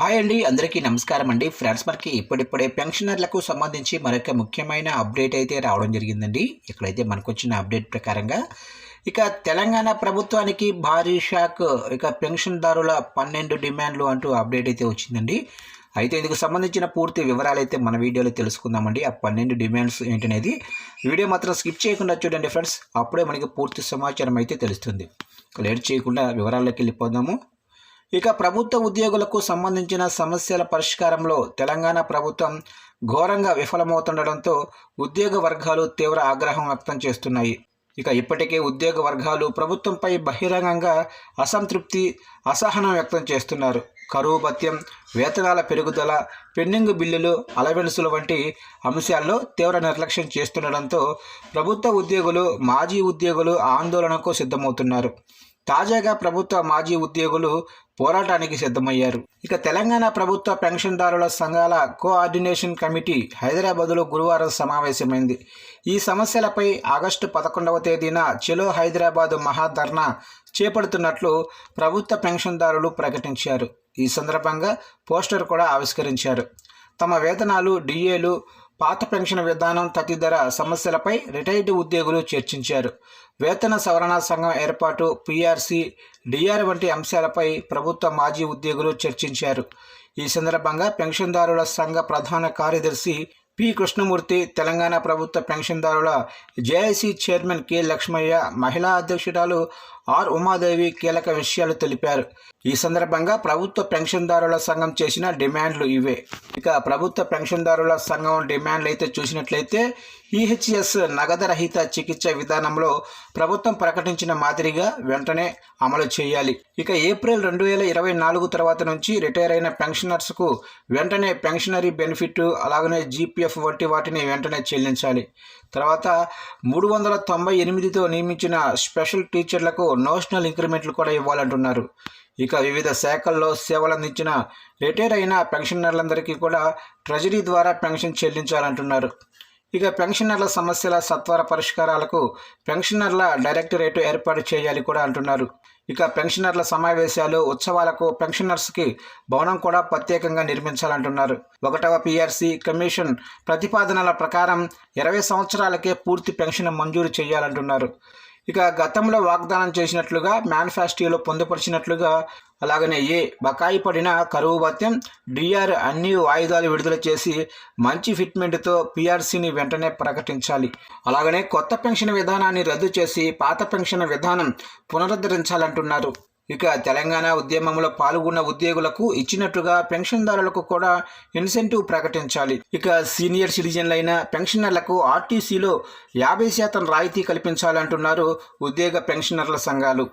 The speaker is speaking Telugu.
హాయ్ అండి అందరికీ నమస్కారం అండి. ఫ్రెండ్స్ మనకి ఇప్పుడిప్పుడే పెన్షనర్లకు సంబంధించి మరొక ముఖ్యమైన అప్డేట్ అయితే రావడం జరిగిందండి. ఇక్కడైతే మనకు వచ్చిన అప్డేట్ ప్రకారంగా ఇక తెలంగాణ ప్రభుత్వానికి భారీ షాక్ ఇక పెన్షన్దారుల పన్నెండు డిమాండ్లు అంటూ అప్డేట్ అయితే వచ్చిందండి. అయితే ఇందుకు సంబంధించిన పూర్తి వివరాలు అయితే మన వీడియోలో తెలుసుకుందామండి. ఆ పన్నెండు డిమాండ్స్ ఏంటనేది వీడియో మాత్రం స్కిప్ చేయకుండా చూడండి ఫ్రెండ్స్. అప్పుడే మనకి పూర్తి సమాచారం అయితే తెలుస్తుంది. లేట్ చేయకుండా వివరాల్లోకి వెళ్ళిపోదాము. ఇక ప్రభుత్వ ఉద్యోగులకు సంబంధించిన సమస్యల పరిష్కారంలో తెలంగాణ ప్రభుత్వం ఘోరంగా విఫలమవుతుండడంతో ఉద్యోగ వర్గాలు తీవ్ర ఆగ్రహం వ్యక్తం చేస్తున్నాయి. ఇక ఇప్పటికే ఉద్యోగ వర్గాలు ప్రభుత్వంపై బహిరంగంగా అసంతృప్తి అసహనం వ్యక్తం చేస్తున్నారు. కరువు భత్యం వేతనాల పెరుగుదల పెండింగ్ బిల్లులు అలవెన్సులు వంటి అంశాల్లో తీవ్ర నిర్లక్ష్యం చేస్తుండడంతో ప్రభుత్వ ఉద్యోగులు మాజీ ఉద్యోగులు ఆందోళనకు సిద్ధమవుతున్నారు. తాజాగా ప్రభుత్వ మాజీ ఉద్యోగులు పోరాటానికి సిద్ధమయ్యారు. ఇక తెలంగాణ ప్రభుత్వ పెన్షన్దారుల సంఘాల కోఆర్డినేషన్ కమిటీ హైదరాబాదులో గురువారం సమావేశమైంది. ఈ సమస్యలపై ఆగస్టు పదకొండవ తేదీన చెలో హైదరాబాదు మహాధర్నా చేపడుతున్నట్లు ప్రభుత్వ పెన్షన్దారులు ప్రకటించారు. ఈ సందర్భంగా పోస్టర్ కూడా ఆవిష్కరించారు. తమ వేతనాలు డిఏలు పాత పెన్షన్ విధానం తదితర సమస్యలపై రిటైర్డ్ ఉద్యోగులు చర్చించారు. వేతన సవరణ సంఘం ఏర్పాటు పీఆర్సీ డిఆర్ వంటి అంశాలపై ప్రభుత్వ మాజీ ఉద్యోగులు చర్చించారు. ఈ సందర్భంగా పెన్షన్దారుల సంఘ ప్రధాన కార్యదర్శి పి. కృష్ణమూర్తి తెలంగాణ ప్రభుత్వ పెన్షన్దారుల జేఐసి చైర్మన్ కె. లక్ష్మయ్య మహిళా అధ్యక్షురాలు ఆర్ ఉమాదేవి కీలక విషయాలు తెలిపారు. ఈ సందర్భంగా ప్రభుత్వ పెన్షన్దారుల సంఘం చేసిన డిమాండ్లు ఇవే. ఇక ప్రభుత్వ పెన్షన్దారుల సంఘం డిమాండ్లు అయితే చూసినట్లయితే ఈహెచ్ఎస్ నగదరహిత చికిత్స విధానంలో ప్రభుత్వం ప్రకటించిన మాదిరిగా వెంటనే అమలు చేయాలి. ఇక ఏప్రిల్ రెండు వేల ఇరవై నాలుగు తర్వాత నుంచి రిటైర్ అయిన పెన్షనర్స్కు వెంటనే పెన్షనరీ బెనిఫిట్ అలాగనే జీపీఎఫ్ వంటి వాటిని వెంటనే చెల్లించాలి. తర్వాత మూడు వందల తొంభై ఎనిమిదితో నియమించిన స్పెషల్ టీచర్లకు నోషనల్ ఇంక్రిమెంట్లు కూడా ఇవ్వాలంటున్నారు. ఇక వివిధ శాఖల్లో సేవలు అందించిన రిటైర్ అయిన పెన్షనర్లందరికీ కూడా ట్రెజరీ ద్వారా పెన్షన్ చెల్లించాలంటున్నారు. ఇక పెన్షనర్ల సమస్యల సత్వర పరిష్కారాలకు పెన్షనర్ల డైరెక్టరేట్ ఏర్పాటు చేయాలి కూడా అంటున్నారు. ఇక పెన్షనర్ల సమావేశాలు ఉత్సవాలకు పెన్షనర్స్కి భవనం కూడా ప్రత్యేకంగా నిర్మించాలంటున్నారు. ఒకటవ పిఆర్సి కమిషన్ ప్రతిపాదనల ప్రకారం ఇరవై సంవత్సరాలకే పూర్తి పెన్షన్ మంజూరు చేయాలంటున్నారు. ఇక గతంలో వాగ్దానం చేసినట్లుగా మేనిఫెస్టోలో పొందుపరిచినట్లుగా అలాగనే ఏ బకాయి పడిన కరువు భత్యం డిఆర్ అన్ని వాయిదాలు విడుదల చేసి మంచి ఫిట్మెంట్తో పిఆర్సీని వెంటనే ప్రకటించాలి. అలాగనే కొత్త పెన్షన్ విధానాన్ని రద్దు చేసి పాత పెన్షన్ విధానం పునరుద్ధరించాలంటున్నారు. ఇక తెలంగాణ ఉద్యమంలో పాల్గొన్న ఉద్యోగులకు ఇచ్చినట్టుగా పెన్షన్దారులకు కూడా ఇన్సెంటివ్ ప్రకటించాలి. ఇక సీనియర్ సిటిజన్లైన పెన్షనర్లకు ఆర్టీసీలో యాభై శాతం రాయితీ కల్పించాలంటున్నారు ఉద్యోగ పెన్షనర్ల సంఘాలు.